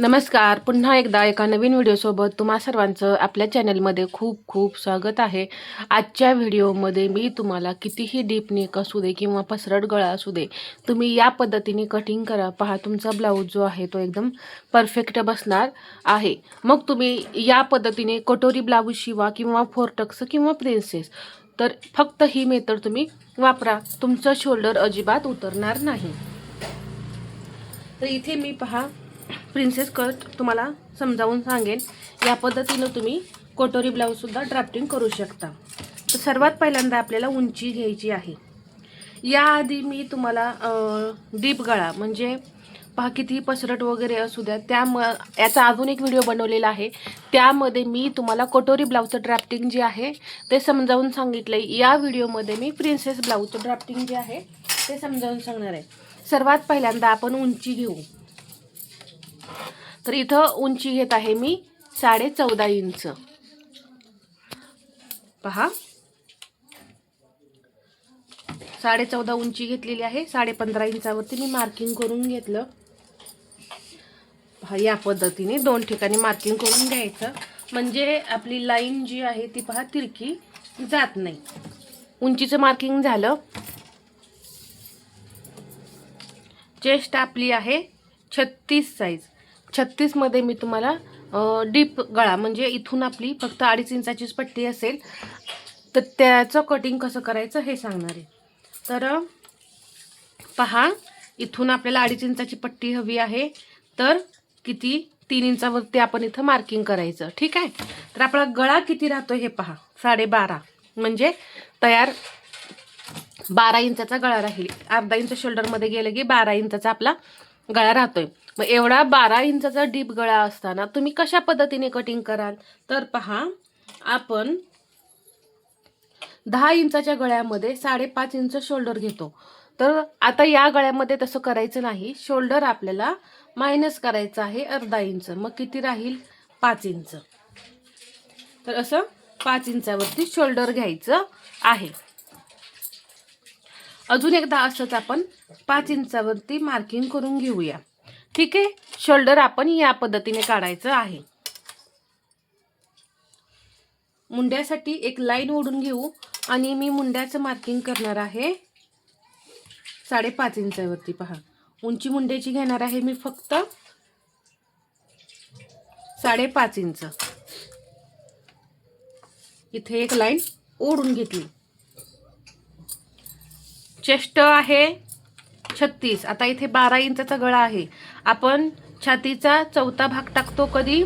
नमस्कार. पुन्हा एकदा एका नवीन व्हिडिओसोबत तुम्हा सर्वांचं आपल्या चॅनलमध्ये खूप खूप स्वागत आहे. आजच्या व्हिडिओमध्ये मी तुम्हाला कितीही डीप नेक असू दे किंवा पसरट गळा असू दे तुम्ही या पद्धतीने कटिंग करा. पहा तुमचा ब्लाऊज जो आहे तो एकदम परफेक्ट बसणार आहे. मग तुम्ही या पद्धतीने कटोरी ब्लाऊज शिवा किंवा फोरटक्स किंवा प्रिन्सेस तर फक्त ही मेथड तुम्ही वापरा. तुमचं शोल्डर अजिबात उतरणार नाही. तर इथे मी पहा प्रिन्सेस कट तुम्हाला समजावून सांगेन. या पद्धतीनं तुम्ही कोटोरी ब्लाऊजसुद्धा ड्राफ्टिंग करू शकता. तर सर्वात पहिल्यांदा आपल्याला उंची घ्यायची आहे. याआधी मी तुम्हाला डीप गळा म्हणजे पहा किती पसरट वगैरे असू द्या त्या म याचा अजून एक व्हिडिओ बनवलेला आहे. त्यामध्ये मी तुम्हाला कटोरी ब्लाऊजचं ड्राफ्टिंग जे आहे ते समजावून सांगितलं आहे या व्हिडिओमध्ये मी प्रिन्सेस ब्लाऊजचं ड्राफ्टिंग जे आहे ते समजावून सांगणार आहे. सर्वात पहिल्यांदा आपण उंची घेऊ. तर इथं उंची घेत आहे मी साडे चौदा इंच. पहा. साडे चौदा उंची घेतलेली आहे. साडे पंधरा इंचावरती मी मार्किंग करून घेतलं. पहा या पद्धतीने दोन ठिकाणी मार्किंग करून घ्यायचं. म्हणजे आपली लाईन जी आहे ती पहा तिरकी जात नाही. उंचीचं मार्किंग झालं. चेस्ट आपली आहे छत्तीस साईज छत्तीसमध्ये मी तुम्हाला डीप गळा म्हणजे इथून आपली फक्त अडीच इंचाचीच पट्टी असेल तर त्याचं कटिंग कसं करायचं हे सांगणार आहे. तर पहा इथून आपल्याला अडीच इंचाची पट्टी हवी आहे तर किती तीन इंचावरती आपण इथं मार्किंग करायचं ठीक आहे? तर आपला गळा किती राहतो हे पहा साडेबारा म्हणजे तयार बारा इंचाचा गळा राहील. अर्धा इंच शोल्डरमध्ये गेलं की बारा इंचाचा आपला गळा राहतोय. मग एवढा बारा इंचाचा डीप गळा असताना तुम्ही कशा पद्धतीने कटिंग कराल? तर पहा आपण दहा इंचाच्या गळ्यामध्ये साडेपाच इंच शोल्डर घेतो. तर आता या गळ्यामध्ये तसं करायचं नाही. शोल्डर आपल्याला मायनस करायचं आहे अर्धा इंच. मग किती राहील? पाच इंच. तर असं पाच इंचावरती शोल्डर घ्यायचं आहे. अजून एकदा असंच आपण पाच इंचावरती मार्किंग करून घेऊया. ठीक आहे. शोल्डर आपण या पद्धतीने काढायचं आहे. मुंड्यासाठी एक लाईन ओढून घेऊ आणि मी मुंड्याचं मार्किंग करणार आहे. साडेपाच इंचावरती पहा. उंची मुंड्याची घेणार आहे मी फक्त साडेपाच इंच. इथे एक लाईन ओढून घेतली. चेस्ट आहे. छत्तीस. आता इथे बारा इंचाचा गळा आहे. आपण छातीचा चौथा भाग टाकतो कधी?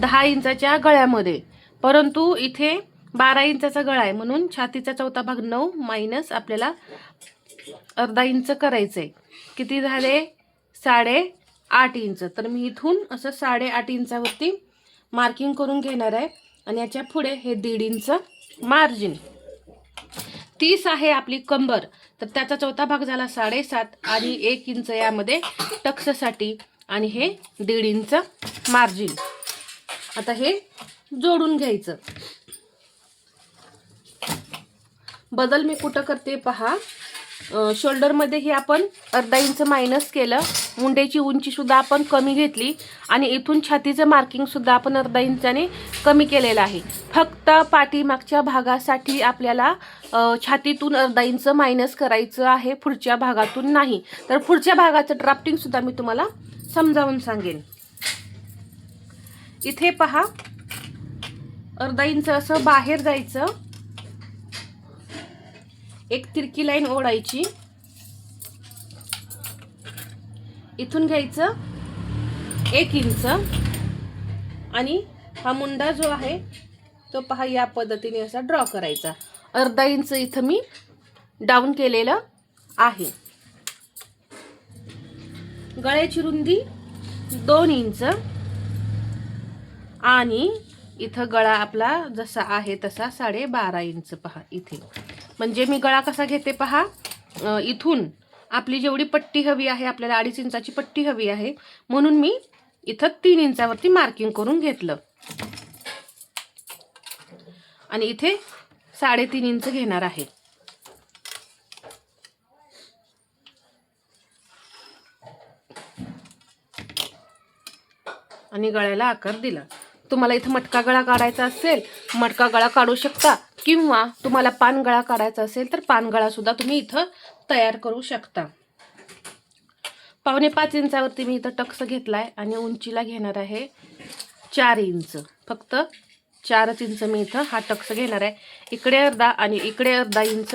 दहा इंचाच्या गळ्यामध्ये. परंतु इथे बारा इंचाचा गळा आहे. म्हणून छातीचा चौथा भाग नऊ मायनस आपल्याला अर्धा इंच करायचं आहे किती झाले? साडे आठ इंच. तर मी इथून असं साडेआठ इंचावरती मार्किंग करून घेणार आहे. आणि याच्यापुढे हे दीड इंच मार्जिन. तीस आहे आपली कंबर. तर त्याचा चौथा भाग झाला साडेसात आणि एक इंच यामध्ये टक्ससाठी आणि हे दीड इंच मार्जिन. आता हे जोडून घ्यायचं. बदल मी कुठं करते पहा. शोल्डरमध्ये हे आपण अर्धा इंच मायनस केलं. मुंड्याची उंचीसुद्धा आपण कमी घेतली. आणि इथून छातीचं मार्किंगसुद्धा आपण अर्धा इंचाने कमी केलेलं आहे. फक्त पाठीमागच्या भागासाठी आपल्याला छातीतून अर्धा इंच मायनस करायचं आहे. पुढच्या भागातून नाही. तर पुढच्या भागाचं ड्राफ्टिंगसुद्धा मी तुम्हाला समजावून सांगेन. इथे पहा. अर्धा इंच असं बाहेर जायचं. एक तिरकी लाईन ओढायची. इथून घ्यायचं एक इंच. आणि हा मुंडा जो आहे तो पहा या पद्धतीने असा ड्रॉ करायचा. अर्धा इंच इथं मी डाऊन केलेलं आहे. गळ्याची रुंदी दोन इंच. आणि इथं गळा आपला जसा आहे तसा साडे बारा इंच पहा इथे. म्हणजे मी गळा कसा घेते पहा. इथून आपली जेवढी पट्टी हवी आहे आपल्याला अडीच इंचाची पट्टी हवी आहे. म्हणून मी इथं तीन इंचावरती मार्किंग करून घेतलं. आणि इथे साडेतीन इंच घेणार आहे. आणि गळ्याला आकार दिला. तुम्हाला इथं मटका गळा काढायचा असेल मटका गळा काढू शकता. किंवा तुम्हाला पान गळा काढायचा असेल तर पान गळा सुद्धा तुम्ही इथं तयार करू शकता. पावणे पाच इंचावरती मी इथं टक्स घेतलाय आणि उंचीला घेणार आहे चार इंच. फक्त चारच इंच मी इथं हा टक्स घेणार आहे. इकडे अर्धा आणि इकडे अर्धा इंच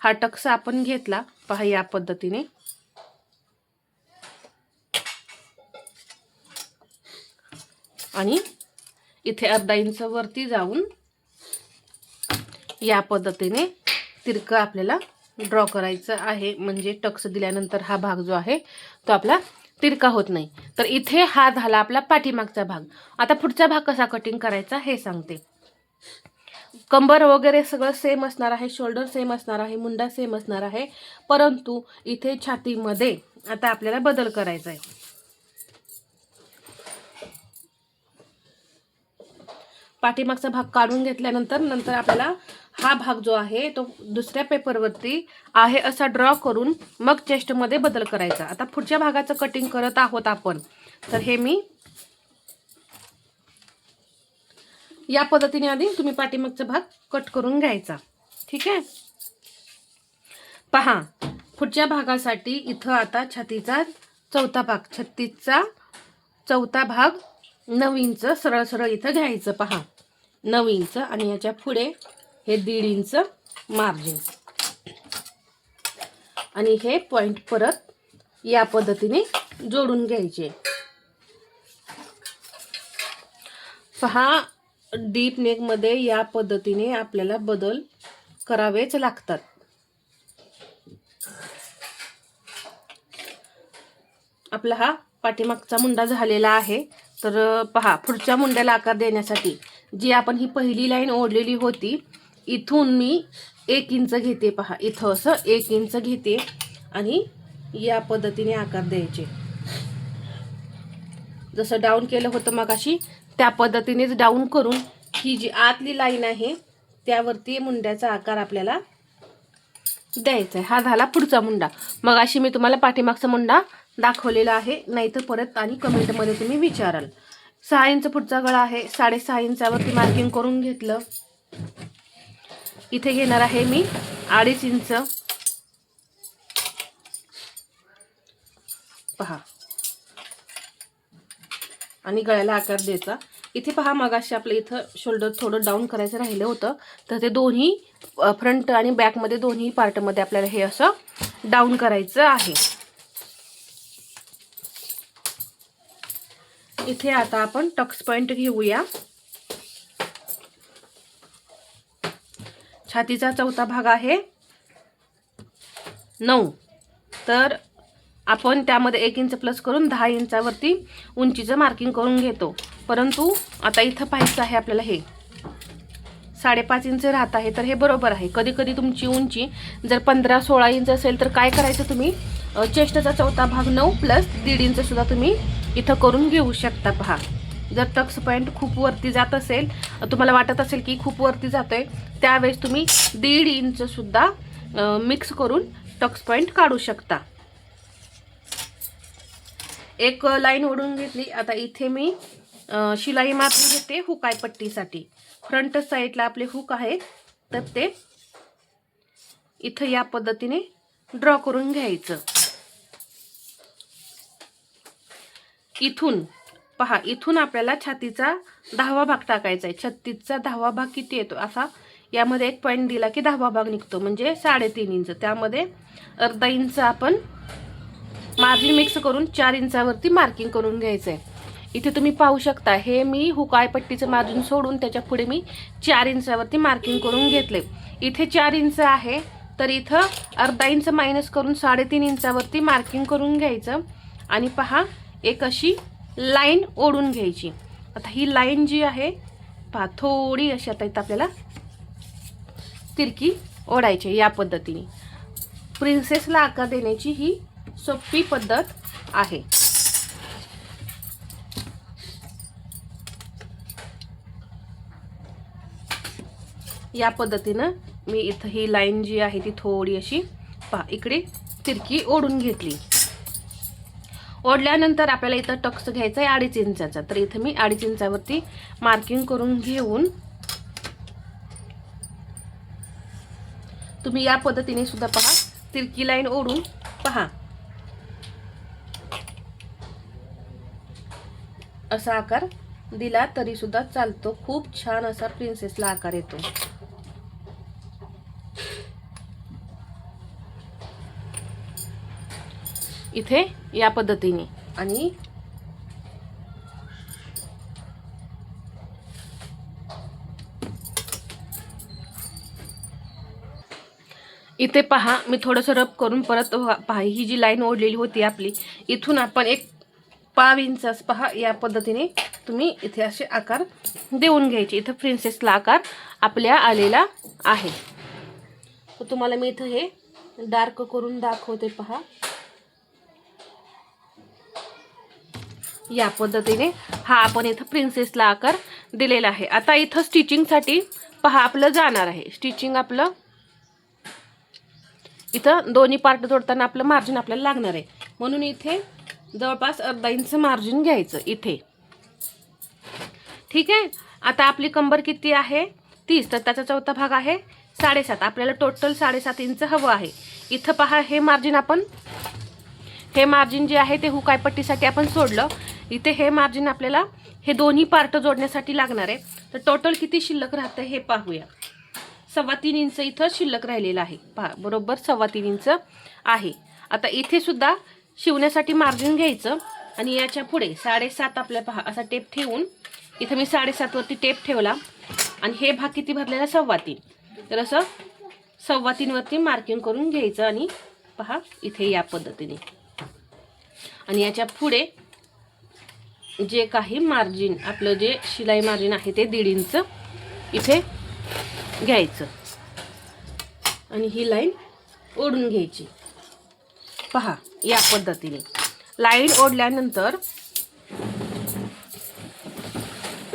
हा टक्स आपण घेतला. पहा या पद्धतीने. आणि इथे अर्धा इंच वरती जाऊन या पद्धतीने तिरकं आपल्याला ड्रॉ करायचं आहे. म्हणजे टक्स दिल्यानंतर हा भाग जो आहे तो आपला तिरका होत नाही. तर इथे हा झाला आपला पाठीमागचा भाग. आता पुढचा भाग कसा कटिंग करायचा हे सांगते. कंबर वगैरे सगळं सेम असणार आहे शोल्डर सेम असणार आहे मुंडा सेम असणार आहे. परंतु इथे छातीमध्ये आता आपल्याला बदल करायचा आहे. पाठीमागचा भाग काढून घेतल्यानंतर नंतर आपल्याला हा भाग जो आहे तो दुसऱ्या पेपरवरती आहे असा ड्रॉ करून मग चेस्टमध्ये बदल करायचा. आता पुढच्या भागाचं कटिंग करत आहोत आपण. तर हे मी या पद्धतीने आधी तुम्ही पाठीमागचा भाग कट करून घ्यायचा. ठीक आहे? पहा पुढच्या भागासाठी इथं आता छातीचा चौथा भाग छत्तीसचा चौथा भाग नऊ इंच सरळ सरळ इथं घ्यायचं पहा. नऊ इंच आणि याच्यापुढे हे दीड इंच मार्जिन आणि हे पॉइंट परत या पद्धतीने जोडून घ्यायचे. पहा डीप नेकमध्ये या पद्धतीने आपल्याला बदल करावेच लागतात. आपला हा पाठीमागचा मुंडा झालेला आहे. तर पहा पुढच्या मुंड्याला आकार देण्यासाठी जी आपण ही पहिली लाईन ओढलेली होती इथून मी एक इंच घेते पहा. इथं असं एक इंच घेते आणि या पद्धतीने आकार द्यायचे. जसं डाऊन केलं होतं मगाशी त्या पद्धतीनेच डाऊन करून ही जी आतली लाईन आहे त्यावरती मुंड्याचा आकार आपल्याला द्यायचा आहे. हा झाला पुढचा मुंडा. मग अशी मी तुम्हाला पाठीमागचा मुंडा दाखवलेलं आहे. नाहीतर परत आणि कमेंटमध्ये तुम्ही विचाराल. सहा इंच पुढचा गळा आहे. साडेसहा इंचावरती मार्किंग करून घेतलं. इथे घेणार आहे मी अडीच इंच. पहा. आणि गळ्याला आकार द्यायचा. इथे पहा मगाशी आपलं इथं शोल्डर थोडं डाऊन करायचं राहिलं होतं. तर ते दोन्ही फ्रंट आणि बॅकमध्ये दोन्ही पार्टमध्ये आपल्याला हे असं डाऊन करायचं आहे. इथे आता आपण टक्स पॉइंट घेऊया. छातीचा चौथा भाग आहे. नऊ. तर आपण त्यामध्ये एक इंच प्लस करून दहा इंचावरती उंचीचं मार्किंग करून घेतो. परंतु आता इथं पाहायचं आहे आपल्याला हे. साडेपाच इंच राहत आहे तर हे बरोबर आहे. कधी कधी तुमची उंची जर पंधरा सोळा इंच असेल तर काय करायचं तुम्ही? चेस्टचा चौथा भाग नऊ प्लस दीड इंच सुद्धा तुम्ही इथं करून घेऊ शकता पहा. जर टक्स पॉईंट खूप वरती जात असेल तुम्हाला वाटत असेल की खूप वरती जातो आहे त्यावेळेस तुम्ही दीड इंचसुद्धा मिक्स करून टक्स पॉईंट काढू शकता. एक लाईन ओढून घेतली. आता इथे मी शिलाई मात्र घेते हुकाय पट्टीसाठी. फ्रंट साईडला आपले हुक आहेत तर ते इथं या पद्धतीने ड्रॉ करून घ्यायचं. इथून पहा इथून आपल्याला छातीचा दहावा भाग टाकायचा आहे. छत्तीसचा दहावा भाग किती येतो? असा यामध्ये एक पॉईंट दिला की दहावा भाग निघतो म्हणजे साडेतीन इंच. त्यामध्ये अर्धा इंच आपण मार्जिन मिक्स करून चार इंचावरती मार्किंग करून घ्यायचं आहे इथे तुम्ही पाहू शकता हे मी हुकायपट्टीचं मार्जिन सोडून त्याच्या पुढे मी चार इंचावरती मार्किंग करून घेतले. इथे चार इंच आहे तर इथं अर्धा इंच मायनस करून साडेतीन इंचावरती मार्किंग करून घ्यायचं. आणि पहा एक अशी लाईन ओढून घ्यायची. आता ही लाईन जी आहे पहा थोडी अशी आता इथं आपल्याला तिरकी ओढायची या पद्धतीने. प्रिन्सेसला आकार देण्याची ही सोपी पद्धत आहे. या पद्धतीनं मी इथं ही लाईन जी आहे ती थोडी अशी पहा इकडे तिरकी ओढून घेतली. ओढल्यानंतर आपल्याला इथं टक्स घ्यायचा आहे अडीच इंचाचा. तर इथं मी अडीच इंचावरती मार्किंग करून घेऊन तुम्ही या पद्धतीने सुद्धा पहा. तिरकी लाईन ओढून पहा. असा आकार दिला तरी सुद्धा चालतो. खूप छान असा प्रिन्सेसला आकार येतो. इथे या पद्धतीने. आणि इथे पहा मी थोडंसं रब करून परत पहा ही जी लाईन ओढलेली होती आपली इथून आपण एक पाव इंचास पहा या पद्धतीने तुम्ही इथे असे आकार देऊन घ्यायचे. इथं प्रिन्सेसला आकार आपल्या आलेला आहे. तर तुम्हाला मी इथं हे डार्क करून दाखवते पहा. या पद्धतीने हा आपण इथं प्रिन्सेसला आकार दिलेला आहे. आता इथं स्टिचिंगसाठी पहा आपलं जाणार आहे. स्टिचिंग आपलं इथं दोन्ही पार्ट जोडताना आपलं मार्जिन आपल्याला लागणार आहे. म्हणून इथे जवळपास अर्धा इंच मार्जिन घ्यायचं इथे. ठीक आहे? आता आपली कंबर किती आहे? तीस. तर त्याचा चौथा भाग आहे साडेसात. आपल्याला टोटल साडेसात इंच हवं आहे. इथं पहा हे मार्जिन आपण हे मार्जिन जे आहे ते हुकायपट्टीसाठी आपण सोडलं. इथे हे मार्जिन आपल्याला हे दोन्ही पार्ट जोडण्यासाठी लागणार आहे. तर टोटल किती शिल्लक राहतं हे पाहूया. सव्वा तीन इंच इथं शिल्लक राहिलेलं आहे. पहा बरोबर सव्वा तीन इंच आहे. आता इथे सुद्धा शिवण्यासाठी मार्जिन घ्यायचं आणि याच्यापुढे साडेसात आपल्या पहा असा टेप ठेवून इथं मी साडेसातवरती टेप ठेवला आणि हे भाग किती भरलेला सव्वा तीन. तर असं सव्वा तीनवरती मार्किंग करून घ्यायचं आणि पहा इथे या पद्धतीने. आणि याच्यापुढे जे काही मार्जिन आपलं जे शिलाई मार्जिन आहे ते दीड इंच इथे घ्यायचं. आणि ही लाईन ओढून घ्यायची. पहा या पद्धतीने. लाईन ओढल्यानंतर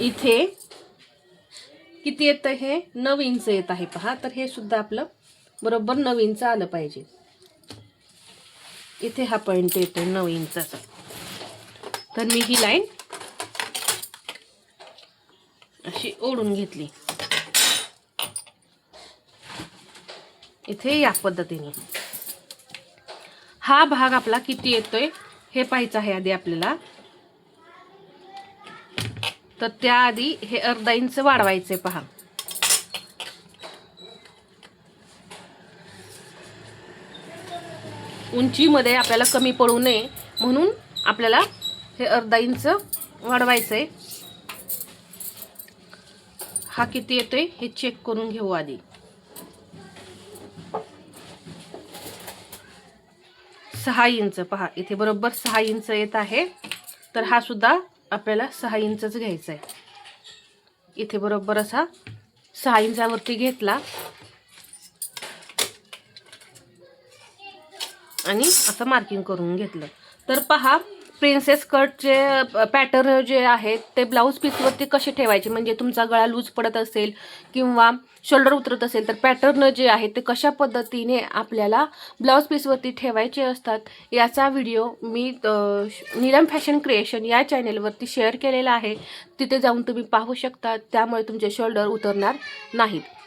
इथे किती येतं हे? नऊ इंच येत आहे. पहा तर हे सुद्धा आपलं बरोबर नऊ इंच आलं पाहिजे. इथे हा पॉईंट येतो नऊ इंचाचा. तर मी ही लाईन अशी ओढून घेतली. इथे या पद्धतीने. हा भाग आपला किती येतोय हे पाहायचं आहे आधी आपल्याला. तर त्याआधी हे अर्धा इंच वाढवायचे पहा. उंचीमध्ये आपल्याला कमी पडू नये म्हणून आपल्याला हे अर्धा इंच वाढवायचं आहे हा किती येतोय हे चेक करून घेऊ आधी. सहा इंच पहा इथे बरोबर सहा इंच येत आहे. तर हा सुद्धा आपल्याला सहा इंचच घ्यायचा आहे इथे बरोबर असा सहा इंचावरती घेतला. आणि असं मार्किंग करून घेतलं. तर पहा प्रिन्सेस कटचे पॅटर्न जे आहेत ते ब्लाऊज पीसवरती कसे ठेवायचे? म्हणजे तुमचा गळा लूज पडत असेल किंवा शोल्डर उतरत असेल तर पॅटर्न जे आहेत ते कशा पद्धतीने आपल्याला ब्लाऊज पीसवरती ठेवायचे असतात? याचा व्हिडिओ मी नीलम फॅशन क्रिएशन या चॅनेलवरती शेअर केलेला आहे. तिथे जाऊन तुम्ही पाहू शकता. त्यामुळे तुमचे शोल्डर उतरणार नाहीत.